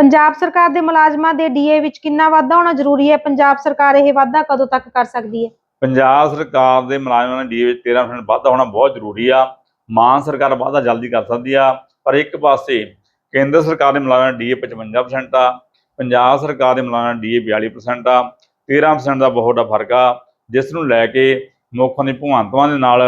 ਪੰਜਾਬ ਸਰਕਾਰ ਦੇ ਮੁਲਾਜ਼ਮਾਂ ਦੇ ਡੀਏ ਵਿੱਚ ਕਿੰਨਾ ਵਾਧਾ ਹੋਣਾ ਜ਼ਰੂਰੀ ਹੈ? ਪੰਜਾਬ ਸਰਕਾਰ ਇਹ ਵਾਧਾ ਕਦੋਂ ਤੱਕ ਕਰ ਸਕਦੀ ਹੈ? ਪੰਜਾਬ ਸਰਕਾਰ ਦੇ ਮੁਲਾਜ਼ਮਾਂ ਦੇ ਡੀ ਵਿੱਚ 13% ਵਾਧਾ ਹੋਣਾ ਬਹੁਤ ਜ਼ਰੂਰੀ ਆ। ਮਾਨ ਸਰਕਾਰ ਵਾਧਾ ਜਲਦੀ ਕਰ ਸਕਦੀ ਆ। ਪਰ ਇੱਕ ਪਾਸੇ ਕੇਂਦਰ ਸਰਕਾਰ ਦੇ ਮੁਲਾਜ਼ਮਾਂ ਦੀ ਡੀ 55% ਆ, ਪੰਜਾਬ ਸਰਕਾਰ ਦੇ ਮੁਲਾਜ਼ਮਾਂ ਦੀ ਡੀ 42% ਆ 13% ਦਾ ਬਹੁਤ ਵੱਡਾ ਫ਼ਰਕ ਆ। ਜਿਸ ਨੂੰ ਲੈ ਕੇ ਮੁੱਖਾਂ ਦੀ ਭਗਵੰਤਮਾਨ ਦੇ ਨਾਲ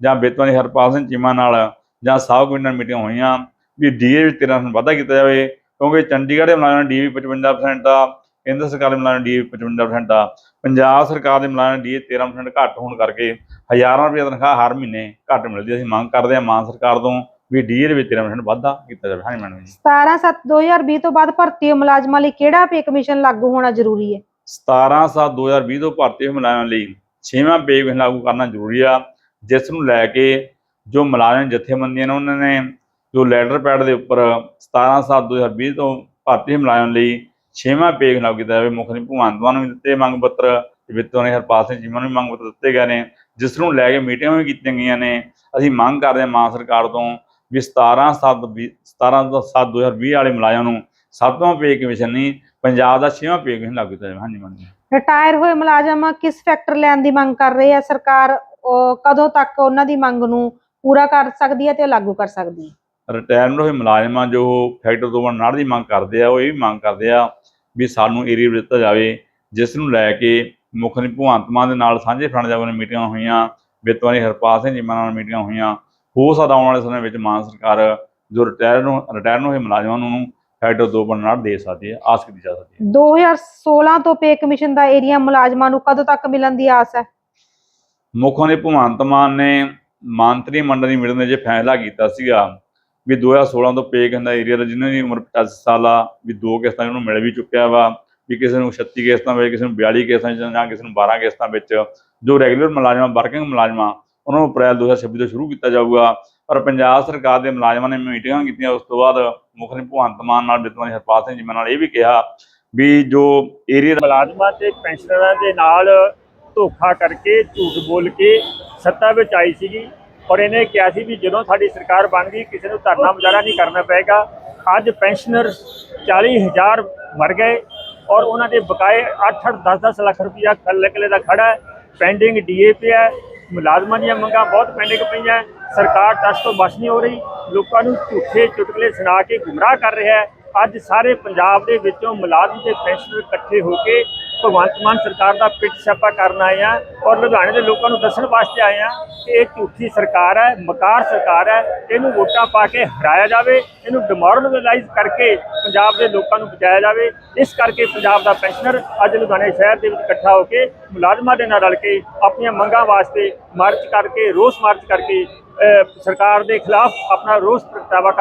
ਜਾਂ ਬੇਤਵਾਂ ਦੀ ਹਰਪਾਲ ਸਿੰਘ ਚੀਮਾ ਨਾਲ ਜਾਂ ਸਾਬ ਕਮਿਸ਼ਨ ਮੀਟਿੰਗ ਹੋਈਆਂ ਵੀ ਡੀਏ ਵਿੱਚ 13% ਵਾਧਾ ਕੀਤਾ ਜਾਵੇ। ਕਿਉਂਕਿ ਚੰਡੀਗੜ੍ਹ ਦੇ ਮੁਲਾਜ਼ਮਾਂ ਦੀ ਡੀ 55% ਆ ਕੇਂਦਰ ਸਰਕਾਰ ਦੇ ਮੁਲਾਜ਼ਮਾਂ ਦੀ ਡੀ 55% ਆ ਪੰਜਾਬ ਸਰਕਾਰ ਦੇ ਮੁਲਾਜ਼ਮਾਂ ਦੀ 13% ਘੱਟ ਹੋਣ ਕਰਕੇ ਹਜ਼ਾਰਾਂ ਰੁਪਏ ਤਨਖਾਹ ਹਰ ਮਹੀਨੇ ਘੱਟ ਮਿਲਦੀ ਹੈ। ਅਸੀਂ ਮੰਗ ਕਰਦੇ ਹਾਂ ਮਾਨ ਸਰਕਾਰ ਤੋਂ ਵੀ ਡੀਏ ਦੇ ਵਿੱਚ 13% ਵਾਧਾ ਕੀਤਾ ਜਾਵੇ। ਹਾਂਜੀ ਮੈਡਮ ਜੀ। 17 7 2020 ਤੋਂ ਬਾਅਦ ਭਰਤੀ ਹੋਏ ਮੁਲਾਜ਼ਮਾਂ ਲਈ ਕਿਹੜਾ ਪੇ ਕਮਿਸ਼ਨ ਲਾਗੂ ਹੋਣਾ ਜ਼ਰੂਰੀ ਹੈ? 17 7 2020 ਤੋਂ ਭਰਤੀ ਹੋਏ ਮੁਲਾਜ਼ਮਾਂ ਲਈ ਛੇਵਾਂ ਪੇ ਕਮਿਸ਼ਨ ਲਾਗੂ ਕਰਨਾ ਜ਼ਰੂਰੀ ਆ। ਜਿਸ ਨੂੰ ਲੈ ਕੇ ਜੋ ਮੁਲਾਜ਼ਮ ਜਥੇਬੰਦੀਆਂ ਨੇ ਉਹਨਾਂ ਨੇ ਜੋ ਲੈਟਰ ਪੈਡ ਦੇ ਉੱਪਰ 17 7 2020 ਤੋਂ ਭਾਰਤੀ ਹੋਏ ਲਈ ਛੇਵਾਂ ਪੇ ਕਮਿਸ਼ਨ ਲਾਗੂ ਕੀਤਾ ਜਾਵੇ, ਮੁੱਖ ਮੰਤਰੀ ਭਗਵੰਤ ਮਾਨ ਨੂੰ ਦਿੱਤੇ ਮੰਗ ਪੱਤਰ ਵਿੱਤੋਂ ਨੇ ਹਰਪਾਲ ਸਿੰਘ ਚੀਮਾ ਨੂੰ ਮੰਗ ਪੱਤਰ ਦਿੱਤੇ ਗਏ ਨੇ, ਜਿਸ ਨੂੰ ਲੈ ਕੇ ਮੀਟਿੰਗਾਂ ਵੀ ਕੀਤੀਆਂ ਗਈਆਂ ਨੇ। ਅਸੀਂ ਮੰਗ ਕਰਦੇ ਹਾਂ ਮਾਨ ਸਰਕਾਰ ਤੋਂ ਵੀ 17 7 17 ਤੋਂ 7 2020 ਵਾਲੇ ਮੁਲਾਜ਼ਮਾਂ ਨੂੰ ਸੱਤਵਾਂ ਪੇ ਕਮਿਸ਼ਨ ਨਹੀਂ ਪੰਜਾਬ ਦਾ ਛੇਵਾਂ ਪੇ ਕਮਿਸ਼ਨ ਲਾਗੂ ਕੀਤਾ ਜਾਵੇ। ਹਾਂਜੀ ਮੈਡਮ ਰਿਟਾਇਰ ਹੋਏ ਮੁਲਾਜ਼ਮ ਕਿਸ ਫੈਕਟਰ ਲੈਣ ਦੀ ਮੰਗ ਕਰ ਰਹੇ ਹੈ ਸਰਕਾਰ ਕਦੋਂ ਤੱਕ ਉਹਨਾਂ ਦੀ ਮੰਗ ਨੂੰ ਪੂਰਾ ਕਰ ਸਕਦੀ ਹੈ ਤੇ ਲਾਗੂ ਕਰ ਸਕਦੀ ਹੈ? ਰਿਟਾਇਰਮੈਂਟ ਹੋਏ ਮੁਲਾਜ਼ਮਾਂ ਜੋ ਫੈਕਟਰ ਤੋਂ ਬਣਨਾੜ ਦੀ ਮੰਗ ਕਰਦੇ ਆ ਉਹ ਇਹ ਵੀ ਮੰਗ ਕਰਦੇ ਆ ਵੀ ਸਾਨੂੰ ਏਰੀਆ ਦਿੱਤਾ ਜਾਵੇ ਜਿਸ ਨੂੰ ਲੈ ਕੇ ਮੁੱਖ ਭਗਵੰਤ ਮਾਨ ਦੇ ਨਾਲ ਸਾਂਝੇ ਫਰੰਟ ਜਾਗੋ ਨੇ ਮੀਟਿੰਗਾਂ ਹੋਈਆਂ ਵਿੱਤਵਾਂ ਦੀ ਹਰਪਾਲ ਸਿੰਘ ਜੀਮਾ ਨਾਲ ਮੀਟਿੰਗਾਂ ਹੋਈਆਂ ਹੋ ਸਕਦਾ ਆਉਣ ਵਾਲੇ ਸਮੇਂ ਵਿੱਚ ਮਾਨ ਸਰਕਾਰ ਜੋ ਰਿਟਾਇਰ ਨੂੰ ਰਿਟਾਇਰ ਹੋਏ ਮੁਲਾਜ਼ਮਾਂ ਨੂੰ ਫੈਕਟਰ ਦੋ ਬਣਨਾੜ ਦੇ ਸਕਦੀ ਹੈ ਆਸ ਕੀਤੀ ਜਾ ਸਕਦੀ ਹੈ। 2016 ਤੋਂ ਪੇ ਕਮਿਸ਼ਨ ਦਾ ਏਰੀਆ ਮੁਲਾਜ਼ਮਾਂ ਨੂੰ ਕਦੋਂ ਤੱਕ ਮਿਲਣ ਦੀ ਆਸ ਹੈ? ਮੁੱਖ ਭਗਵੰਤ ਮਾਨ ਨੇ ਮੰਤਰੀ ਮੰਡਲ ਦੀ ਮੀਟਿੰਗ ਦੇ ਵਿੱਚ ਫੈਸਲਾ ਕੀਤਾ ਸੀਗਾ। ਵੀ 2016 ਤੋਂ ਪੇ ਕਹਿੰਦਾ ਏਰੀਆ ਦਾ ਜਿਨ੍ਹਾਂ ਦੀ ਉਮਰ 85 ਸਾਲ ਆ, ਵੀ ਦੋ ਕਿਸ਼ਤਾਂ ਉਹਨੂੰ ਮਿਲ ਵੀ ਚੁੱਕਿਆ ਵਾ, ਵੀ ਕਿਸੇ ਨੂੰ 36 ਕਿਸ਼ਤਾਂ ਵਿੱਚ, ਕਿਸੇ ਨੂੰ 42 ਕਿਸ਼ਤਾਂ 'ਚ ਜਾਂ ਕਿਸੇ ਨੂੰ 12 ਕਿਸ਼ਤਾਂ ਵਿੱਚ, ਜੋ ਰੈਗੂਲਰ ਮੁਲਾਜ਼ਮਾਂ ਵਰਕਿੰਗ ਮੁਲਾਜ਼ਮਾਂ, ਉਹਨਾਂ ਨੂੰ ਅਪ੍ਰੈਲ 2026 ਤੋਂ ਸ਼ੁਰੂ ਕੀਤਾ ਜਾਊਗਾ। ਪਰ ਪੰਜਾਬ ਸਰਕਾਰ ਦੇ ਮੁਲਾਜ਼ਮਾਂ ਨੇ ਮੀਟਿੰਗਾਂ ਕੀਤੀਆਂ, ਉਸ ਤੋਂ ਬਾਅਦ ਮੁੱਖ ਮੰਤਰੀ ਭਗਵੰਤ ਮਾਨ ਨਾਲ ਵਿਤਵਾਨ ਦੀ ਹਰਪਾਲ ਸਿੰਘ ਜੀ ਨਾਲ ਇਹ ਵੀ ਕਿਹਾ ਵੀ ਜੋ ਏਰੀਆ ਮੁਲਾਜ਼ਮਾਂ ਤੇ ਪੈਨਸ਼ਨਰਾਂ ਦੇ ਨਾਲ ਧੋਖਾ ਕਰਕੇ ਝੂਠ ਬੋਲ ਕੇ ਸੱਤਾ ਵਿੱਚ ਆਈ ਸੀਗੀ। ਔਰ ਇਹਨੇ ਕਿਹਾ ਸੀ ਵੀ ਜਦੋਂ ਸਾਡੀ ਸਰਕਾਰ ਬਣ ਗਈ ਕਿਸੇ ਨੂੰ ਧਰਨਾ ਮੁਜ਼ਾਹਰਾ ਨਹੀਂ ਕਰਨਾ ਪਏਗਾ। ਅੱਜ ਪੈਨਸ਼ਨਰ 40000 ਮਰ ਗਏ ਔਰ ਉਹਨਾਂ ਦੇ ਬਕਾਏ 8-8 10-10 ਲੱਖ ਰੁਪਇਆ ਕੱਲੇ ਕੱਲੇ ਦਾ ਖੜਾ ਹੈ। ਪੈਂਡਿੰਗ ਡੀਏਪੀ ਹੈ ਮੁਲਾਜ਼ਮਾਂ ਦੀਆਂ ਮੰਗਾਂ ਬਹੁਤ ਪੈਂਡਿੰਗ ਪਈਆਂ। ਸਰਕਾਰ ਟਸ ਤੋਂ ਬਚ ਨਹੀਂ ਹੋ ਰਹੀ। ਲੋਕਾਂ ਨੂੰ ਝੂਠੇ ਚੁਟਕਲੇ ਸੁਣਾ ਕੇ ਗੁੰਮਰਾਹ ਕਰ ਰਿਹਾ ਹੈ। ਅੱਜ ਸਾਰੇ ਪੰਜਾਬ ਦੇ ਵਿੱਚੋਂ ਮੁਲਾਜ਼ਮ ਤੇ ਪੈਨਸ਼ਨਰ ਇਕੱਠੇ ਹੋ ਕੇ ਭਗਵੰਤ ਮਾਨ ਸਰਕਾਰ ਦਾ ਪਿੱਟ ਛਾਪਾ ਕਰਨ ਆਏ ਆ ਔਰ ਲੁਧਿਆਣੇ ਦੇ ਲੋਕਾਂ ਨੂੰ ਦੱਸਣ ਵਾਸਤੇ ਆਏ ਆ ਕਿ ਇਹ ਝੂਠੀ ਸਰਕਾਰ ਹੈ, ਮਕਾਰ ਸਰਕਾਰ ਹੈ, ਇਹਨੂੰ ਵੋਟਾਂ ਪਾ ਕੇ ਹਰਾਇਆ ਜਾਵੇ, ਇਹਨੂੰ ਡਿਮੋਰਲਾਈਜ਼ ਕਰਕੇ ਪੰਜਾਬ ਦੇ ਲੋਕਾਂ ਨੂੰ ਬਚਾਇਆ ਜਾਵੇ। ਇਸ ਕਰਕੇ ਪੰਜਾਬ ਦਾ ਪੈਨਸ਼ਨਰ ਅੱਜ ਲੁਧਿਆਣੇ ਸ਼ਹਿਰ ਦੇ ਵਿੱਚ ਇਕੱਠਾ ਹੋ ਕੇ ਮੁਲਾਜ਼ਮਾਂ ਦੇ ਨਾਲ ਰਲ ਕੇ ਆਪਣੀਆਂ ਮੰਗਾਂ ਵਾਸਤੇ ਮਾਰਚ ਕਰਕੇ, ਰੋਸ ਮਾਰਚ ਕਰਕੇ ਸਰਕਾਰ ਦੇ ਖਿਲਾਫ ਆਪਣਾ ਰੋਸ ਪ੍ਰਗਟਾਵਾ ਕਰ